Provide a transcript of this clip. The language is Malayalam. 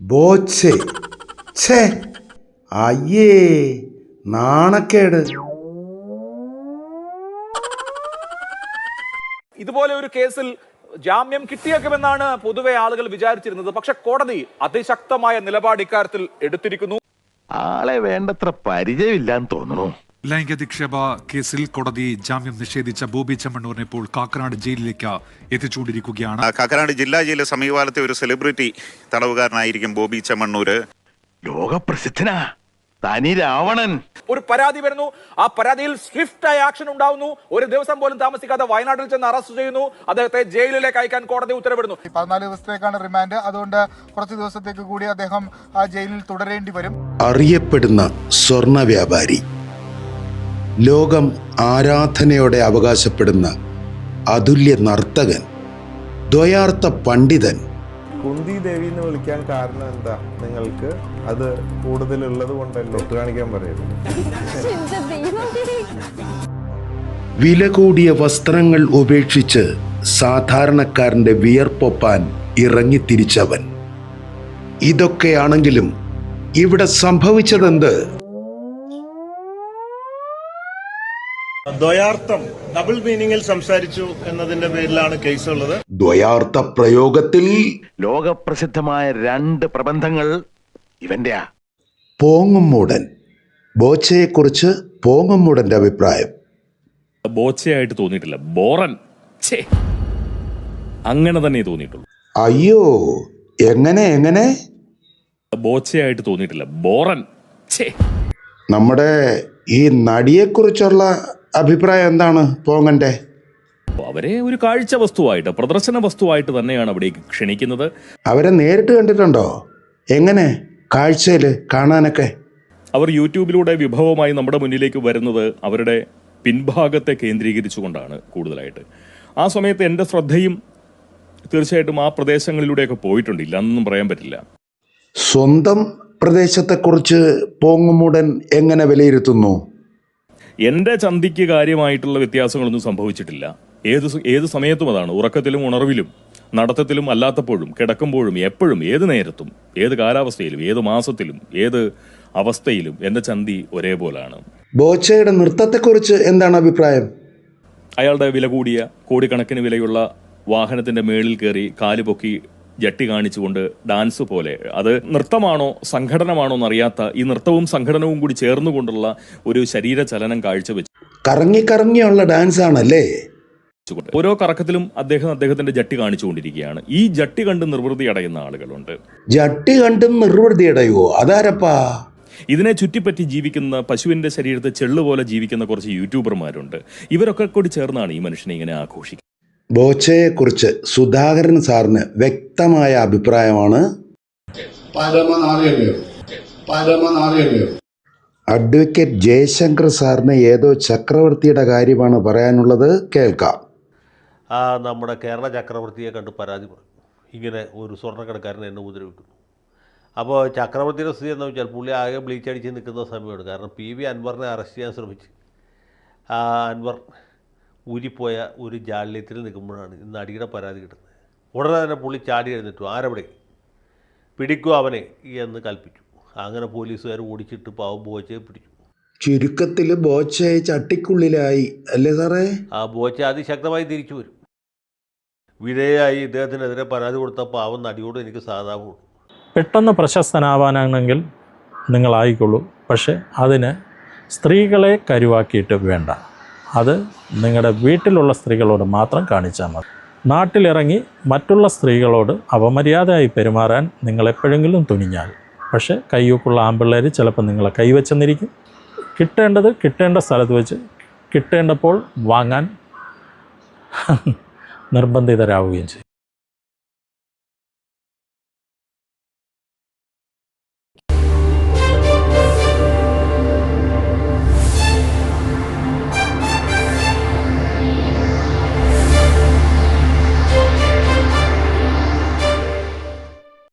ബോച്ചെ ഛേ അയ്യേ നാണക്കേട്. ഇതുപോലെ ഒരു കേസിൽ ജാമ്യം കിട്ടിയേക്കുമെന്നാണ് പൊതുവെ ആളുകൾ വിചാരിച്ചിരുന്നത്. പക്ഷെ കോടതി അതിശക്തമായ നിലപാട് ഇക്കാര്യത്തിൽ എടുത്തിരിക്കുന്നു. ആളെ വേണ്ടത്ര പരിചയമില്ലാന്ന് തോന്നുന്നു. ലൈംഗികധിക്ഷേപ കേസിൽ കോടതി ജാമ്യം നിഷേധിച്ച ബോബി ചെമ്മണ്ണൂരിനെ ഇപ്പോൾ കാക്കനാട് ജയിലിലേക്ക് എത്തിച്ചുകൊണ്ടിരിക്കുകയാണ്. കാക്കനാട് ജില്ലാ ജയിലിലെ സമീപകാലത്തെ ഒരു സെലിബ്രിറ്റി തടവുകാരനായിരിക്കും ബോബി ചെമ്മണ്ണൂര്. ലോകപ്രസിദ്ധനാ. തനി രാവണൻ. ഒരു പരാതി വരുന്നു. ആ പരാതിയിൽ സ്വിഫ്റ്റ് ആയ ആക്ഷൻ ഉണ്ടാവുന്നു. ഒരു ദിവസം പോലും താമസിക്കാതെ വയനാട്ടിൽ ചെന്ന് അറസ്റ്റ് ചെയ്യുന്നു. അദ്ദേഹത്തെ ജയിലിലേക്ക് അയക്കാൻ കോടതി ഉത്തരവിടുന്നു. പതിനാല് ദിവസത്തേക്കാണ് റിമാൻഡ്. അതുകൊണ്ട് കുറച്ച് ദിവസത്തേക്ക് കൂടി അദ്ദേഹം ആ ജയിലിൽ തുടരേണ്ടി വരും. അറിയപ്പെടുന്ന സ്വർണ വ്യാപാരി. ലോകം ആരാധനയോടെ അവകാശപ്പെടുന്ന അതുല്യ നർത്തകൻ ദ്വയാർത്ഥ പണ്ഡിതൻ. കുന്തി ദേവി എന്ന് വിളിക്കാൻ കാരണം എന്താ നിങ്ങൾക്ക്? അത് കൂടുതലുള്ളത് കൊണ്ടല്ലേ? കാണിക്കാൻ പറയുന്നു വില കൂടിയ വസ്ത്രങ്ങൾ ഉപേക്ഷിച്ച് സാധാരണക്കാരന്റെ വിയർപ്പൊപ്പാൻ ഇറങ്ങിത്തിരിച്ചവൻ. ഇതൊക്കെയാണെങ്കിലും ഇവിടെ സംഭവിച്ചതെന്ത്? ദ്വയാർത്ഥം ഡബിൾ മീനിങ്ങിൽ സംസാരിച്ചു എന്നതിന്റെ പേരിലാണ് കേസുള്ളത്. ദ്വയാർത്ഥ പ്രയോഗത്തിൽ ലോകപ്രസിദ്ധമായ രണ്ട് പ്രബന്ധങ്ങൾ ഇവന്റെയാ. പോങ്ങുമൂടൻ ബോച്ചയെക്കുറിച്ച് പോങ്ങുമൂടന്റെ അഭിപ്രായം. ബോച്ചയായിട്ട് തോന്നിയിട്ടില്ല. ബോറൻ. ഛേ. അങ്ങനെ തന്നെ തോന്നിയിട്ടുള്ളൂ. അയ്യോ എങ്ങനെ എങ്ങനെ? ബോച്ചയായിട്ട് തോന്നിയിട്ടില്ല. ബോറൻ. ഛേ. നമ്മുടെ ഈ നടിയെക്കുറിച്ചുള്ള അഭിപ്രായം എന്താണ് പോങ്ങന്റെ അവരെ ഒരു കാഴ്ച വസ്തുവായിട്ട് പ്രദർശന വസ്തുവായിട്ട് തന്നെയാണ് അവിടെ ക്ഷണിക്കുന്നത്. അവരെ നേരിട്ട് കണ്ടിട്ടുണ്ടോ? എങ്ങനെ? കാഴ്ചയിൽ കാണാനൊക്കെ? അവർ യൂട്യൂബിലൂടെ വിഭവമായി നമ്മുടെ മുന്നിലേക്ക് വരുന്നത് അവരുടെ പിൻഭാഗത്തെ കേന്ദ്രീകരിച്ചുകൊണ്ടാണ് കൂടുതലായിട്ട്. ആ സമയത്ത് എന്റെ ശ്രദ്ധയും തീർച്ചയായിട്ടും ആ പ്രദേശങ്ങളിലൂടെയൊക്കെ പോയിട്ടുണ്ട്. ഇല്ലെന്നൊന്നും പറയാൻ പറ്റില്ല. സ്വന്തം പ്രദേശത്തെക്കുറിച്ച് പോങ്ങുമൂടൻ എങ്ങനെ വിലയിരുത്തുന്നു? എന്റെ ചന്തിക്ക് കാര്യമായിട്ടുള്ള വ്യത്യാസങ്ങളൊന്നും സംഭവിച്ചിട്ടില്ല. ഏത് ഏത് സമയത്തും അതാണ്. ഉറക്കത്തിലും ഉണർവിലും നടത്തത്തിലും അല്ലാത്തപ്പോഴും കിടക്കുമ്പോഴും എപ്പോഴും ഏത് നേരത്തും ഏത് കാലാവസ്ഥയിലും ഏത് മാസത്തിലും ഏത് അവസ്ഥയിലും എന്റെ ചന്തി ഒരേപോലാണ്. ബോച്ചയുടെ നൃത്തത്തെക്കുറിച്ച് എന്താണ് അഭിപ്രായം? അയാളുടെ വില കൂടിയ കോടിക്കണക്കിന് വിലയുള്ള വാഹനത്തിന്റെ മേളിൽ കയറി കാൽ പൊക്കി ജട്ടി കാണിച്ചുകൊണ്ട് ഡാൻസ് പോലെ. അത് നൃത്തമാണോ സംഘടനമാണോ എന്നറിയാത്ത ഈ നൃത്തവും സംഘടനവും കൂടി ചേർന്നുകൊണ്ടുള്ള ഒരു ശരീര ചലനം കാഴ്ചവെച്ചു കറങ്ങി കറങ്ങിയുള്ള ഡാൻസ് ആണല്ലേ ഓരോ കറക്കത്തിലും അദ്ദേഹം അദ്ദേഹത്തിന്റെ ജട്ടി കാണിച്ചുകൊണ്ടിരിക്കുകയാണ്. ഈ ജട്ടി കണ്ട് നിർവൃതി അടയുന്ന ആളുകളുണ്ട്. ജട്ടി കണ്ടും നിർവൃതിയടയോ അതാരപ്പാ? ഇതിനെ ചുറ്റിപ്പറ്റി ജീവിക്കുന്ന പശുവിന്റെ ശരീരത്തെ ചെള്ളുപോലെ ജീവിക്കുന്ന കുറച്ച് യൂട്യൂബർമാരുണ്ട്. ഇവരൊക്കെ കൂടി ചേർന്നാണ് ഈ മനുഷ്യനെ ഇങ്ങനെ ആഘോഷിക്കുന്നത്. ബോച്ചയെക്കുറിച്ച് സുധാകരൻ സാറിന് വ്യക്തമായ അഭിപ്രായമാണ്. അഡ്വക്കേറ്റ് ജയശങ്കർ സാറിന് ഏതോ ചക്രവർത്തിയുടെ കാര്യമാണ് പറയാനുള്ളത്. കേൾക്കാം. ആ നമ്മുടെ കേരള ചക്രവർത്തിയെ കണ്ട് പരാതി പറഞ്ഞു. ഇങ്ങനെ ഒരു സ്വർണക്കടക്കാരൻ എന്നെ ഉപദ്രവിക്കുന്നു. അപ്പോൾ ചക്രവർത്തിയുടെ സ്ഥിതി എന്ന് വെച്ചാൽ പുള്ളി ആകെ ബ്ലീച്ച് അടിച്ച് നിൽക്കുന്ന സമയമാണ്. കാരണം പി വി അൻവറിനെ അറസ്റ്റ് ചെയ്യാൻ ശ്രമിച്ച്. ആ അൻവർ ഊരിപ്പോയ ഒരു ജാള്യത്തിൽ നിൽക്കുമ്പോഴാണ് ഇന്ന് അടിയുടെ പരാതി കിട്ടുന്നത്. ഉടനെ തന്നെ പുള്ളി ചാടി എഴുന്നിട്ടു ആരവിടെ? പിടിക്കൂ അവനെ എന്ന് കൽപ്പിച്ചു. അങ്ങനെ പോലീസുകാർ ഓടിച്ചിട്ട് പാവം ബോച്ചയെ പിടിച്ചു. ചുരുക്കത്തിൽ ബോച്ചയെ ചട്ടിക്കുള്ളിലായി അല്ലേ സാറേ? ആ ബോച്ച അതിശക്തമായി തിരിച്ചു വരും. വിധേയായി ഇദ്ദേഹത്തിനെതിരെ പരാതി കൊടുത്ത പാവം നടിയോട് എനിക്ക് സാധാവുള്ളൂ പെട്ടെന്ന് പ്രശസ്തനാവാനാണെങ്കിൽ നിങ്ങളായിക്കൊള്ളൂ. പക്ഷേ അതിന് സ്ത്രീകളെ കരുവാക്കിയിട്ട് വേണ്ട. അത് നിങ്ങളുടെ വീട്ടിലുള്ള സ്ത്രീകളോട് മാത്രം കാണിച്ചാൽ മതി. നാട്ടിലിറങ്ങി മറ്റുള്ള സ്ത്രീകളോട് അപമര്യാദയായി പെരുമാറാൻ നിങ്ങൾ എപ്പോഴെങ്കിലും തുനിഞ്ഞാൽ. പക്ഷേ കയ്യൂക്കുള്ള ആമ്പിള്ളേർ ചിലപ്പോൾ നിങ്ങളെ കൈവച്ചെന്നിരിക്കും. കിട്ടേണ്ടത് കിട്ടേണ്ട സ്ഥലത്ത് വെച്ച് കിട്ടേണ്ടപ്പോൾ വാങ്ങാൻ നിർബന്ധിതരാവുകയും ചെയ്യും.